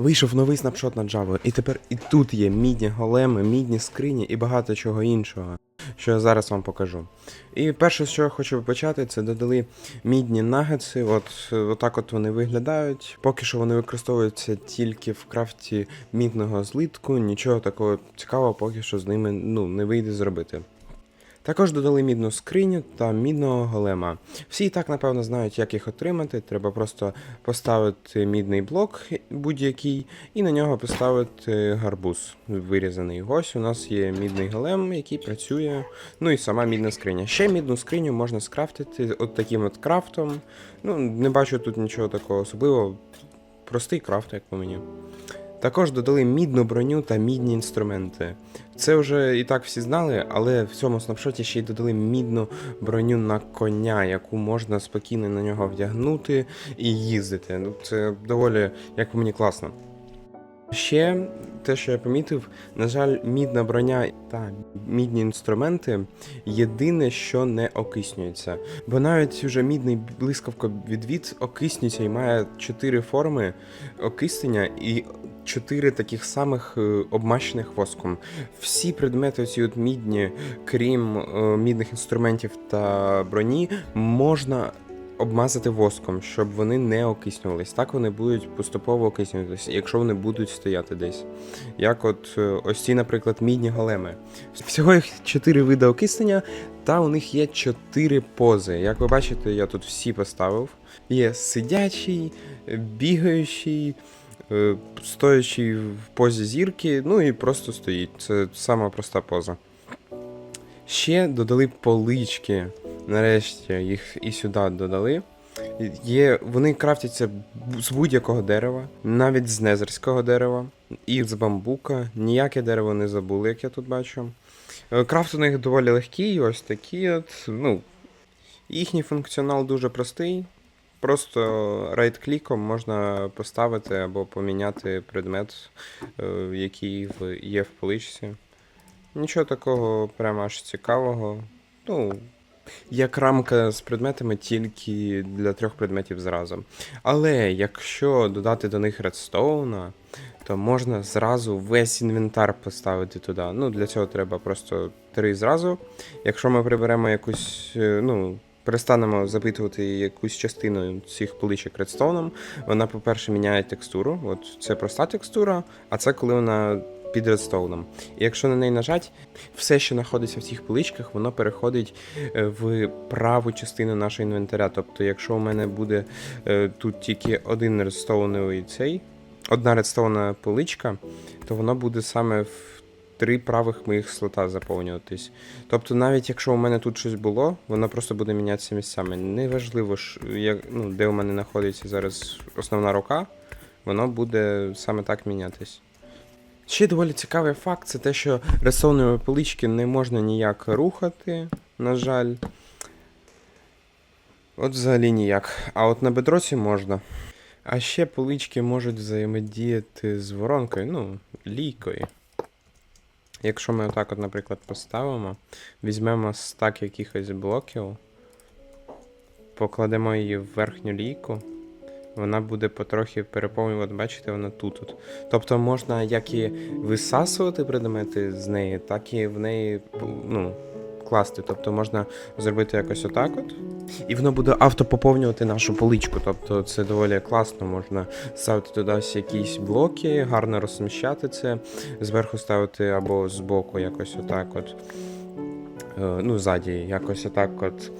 Вийшов новий снапшот на Java, і тепер і тут є мідні големи, мідні скрині і багато чого іншого, що я зараз вам покажу. І перше, чого я хочу почати, це додали мідні нагетси. От отак от вони виглядають. Поки що вони використовуються тільки в крафті мідного злитку. Нічого такого цікавого, поки що з ними ну, не вийде зробити. Також додали мідну скриню та мідного голема. Всі і так, напевно, знають, як їх отримати. Треба просто поставити мідний блок будь-який, і на нього поставити гарбуз вирізаний. Ось у нас є мідний голем, який працює. Ну і сама мідна скриня. Ще мідну скриню можна скрафтити от таким от крафтом. Ну, не бачу тут нічого такого особливого. Простий крафт, як по мені. Також додали мідну броню та мідні інструменти. Це вже і так всі знали, але в цьому снапшоті ще й додали мідну броню на коня, яку можна спокійно на нього вдягнути і їздити. Ну, це доволі, як мені, класно. Ще те, що я помітив, на жаль, мідна броня та мідні інструменти єдине, що не окиснюється. Бо навіть вже мідний блискавко відвід окиснюється і має чотири форми окиснення і чотири таких самих е, обмащених воском. Всі предмети, оці от мідні, крім е, мідних інструментів та броні, можна обмазати воском, щоб вони не окиснювались. Так вони будуть поступово окиснюватися, якщо вони будуть стояти десь. Як от е, ось ці, наприклад, мідні големи. Всього їх чотири види окиснення, та у них є чотири пози. Як ви бачите, я тут всі поставив. Є сидячий, бігаючий, е, стоячий в позі зірки, ну і просто стоїть. Це сама проста поза. Ще додали полички. Нарешті їх і сюди додали. Є, вони крафтяться з будь-якого дерева, навіть з незерського дерева, і з бамбука. Ніяке дерево не забули, як я тут бачу. Е, Крафт у них доволі легкий, ось такі от. Ну, їхній функціонал дуже простий. Просто райт-кліком можна поставити або поміняти предмет, е, який є в поличці. Нічого такого прямо аж цікавого. Ну, як рамка з предметами тільки для трьох предметів зразу. Але якщо додати до них редстоуна, то можна зразу весь інвентар поставити туди. Ну, для цього треба просто три зразу. Якщо ми приберемо якусь, е, ну. Перестанемо запитувати якусь частину цих поличок редстоуном. Вона, по-перше, міняє текстуру. От це проста текстура, а це коли вона під редстоуном. І якщо на неї нажать, все, що знаходиться в цих поличках, воно переходить е, в праву частину нашого інвентаря. Тобто, якщо у мене буде е, тут тільки один редстоуновий цей, одна редстоунова поличка, то воно буде саме в три правих моїх слота заповнюватись. Тобто, навіть якщо у мене тут щось було, воно просто буде мінятися місцями. Неважливо, ну, де у мене знаходиться зараз основна рука, воно буде саме так мінятись. Ще доволі цікавий факт це те, що рисовної полички не можна ніяк рухати, на жаль. От взагалі ніяк. А от на бедроці можна. А ще полички можуть взаємодіяти з воронкою, ну, лійкою. Якщо ми отак, от, наприклад, поставимо, візьмемо стак якихось блоків, покладемо її в верхню лійку, вона буде потрохи переповнювати, бачите, вона тут. от. Тобто можна як і висасувати предмети з неї, так і в неї ну, класти. Тобто можна зробити якось отак от. І воно буде автопоповнювати нашу поличку. Тобто це доволі класно, можна ставити туди ось якісь блоки, гарно розміщати це, зверху ставити або збоку якось отак от. Е, Ну, ззаді, якось отак от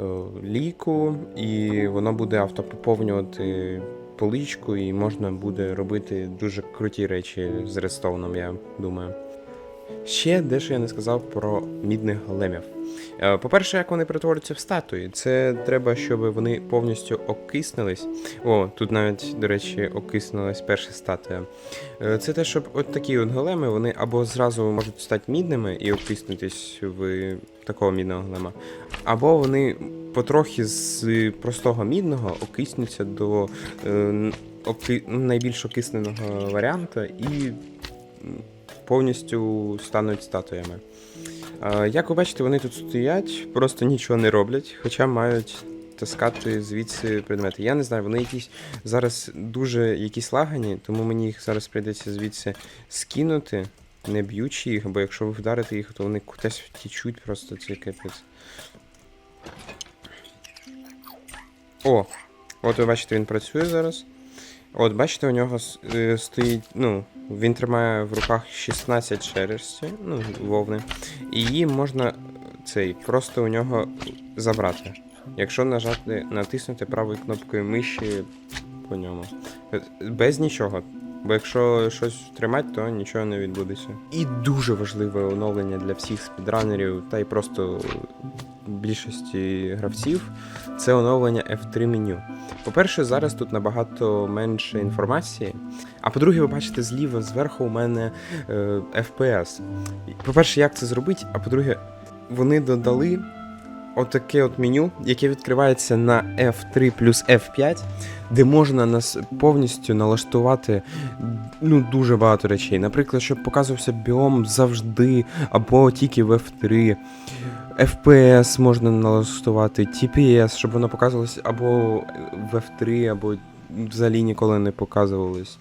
е, лійку, і воно буде автопоповнювати поличку, і можна буде робити дуже круті речі з редстоуном, я думаю. Ще дещо я не сказав про мідних големів. Е, По-перше, як вони перетворюються в статуї, це треба, щоб вони повністю окиснились. О, тут навіть, до речі, окиснулась перша статуя. Е, Це те, щоб от такі от големи, вони або зразу можуть стати мідними і окиснутись в такого мідного голема, або вони потрохи з простого мідного окиснуться до е, оки... найбільш окисненого варіанту і повністю стануть статуями. Як ви бачите, вони тут стоять, просто нічого не роблять, хоча мають таскати звідси предмети. Я не знаю, вони якісь зараз дуже якісь лагані, тому мені їх зараз прийдеться звідси скинути, не б'ючи їх, бо якщо ви вдарите їх, то вони кудись втічуть просто це капець. О! От ви бачите, він працює зараз. От, бачите, у нього е, стоїть, ну, він тримає в руках 16 шерсті, ну, вовни. І її можна цей, просто у нього забрати. Якщо нажати, натиснути правою кнопкою миші по ньому. Без нічого. Бо якщо щось тримати, то нічого не відбудеться. І дуже важливе оновлення для всіх спідранерів, та й просто більшості гравців це оновлення F3 меню. По-перше, зараз тут набагато менше інформації. А по-друге, ви бачите зліва зверху у мене е, FPS. По-перше, як це зробити? А по-друге, вони додали отаке от меню, яке відкривається на F3 плюс F5, де можна нас повністю налаштувати ну, дуже багато речей. Наприклад, щоб показувався біом завжди, або тільки в F3. FPS можна налаштувати, TPS, щоб воно показувалось або в F3, або взагалі ніколи не показувалось.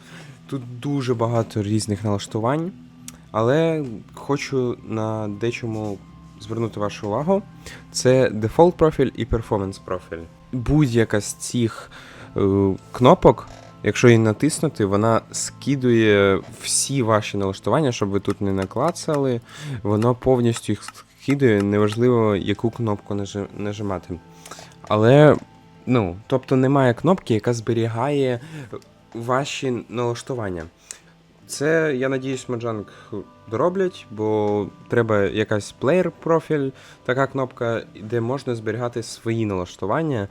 Тут дуже багато різних налаштувань, але хочу на дечому звернути вашу увагу. Це дефолт профіль і перформанс профіль. Будь-яка з цих е, кнопок, якщо її натиснути, вона скидує всі ваші налаштування, щоб ви тут не наклацали. Воно повністю їх скидує, неважливо, яку кнопку нажимати. Але, ну, тобто немає кнопки, яка зберігає ваші налаштування. Це, я надіюсь, Mojang дороблять, бо треба якась плеєр профіль, така кнопка, де можна зберігати свої налаштування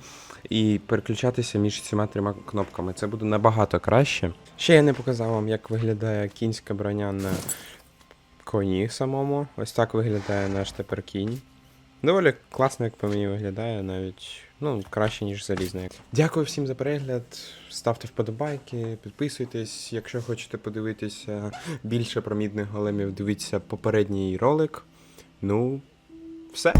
і переключатися між цими трьома кнопками. Це буде набагато краще. Ще я не показав вам, як виглядає кінська броня на коні самому. Ось так виглядає наш тепер кінь. Доволі класно, як по мені виглядає, навіть ну, краще, ніж залізна. Дякую всім за перегляд. Ставте вподобайки, підписуйтесь. Якщо хочете подивитися більше про мідних големів, дивіться попередній ролик. Ну, все.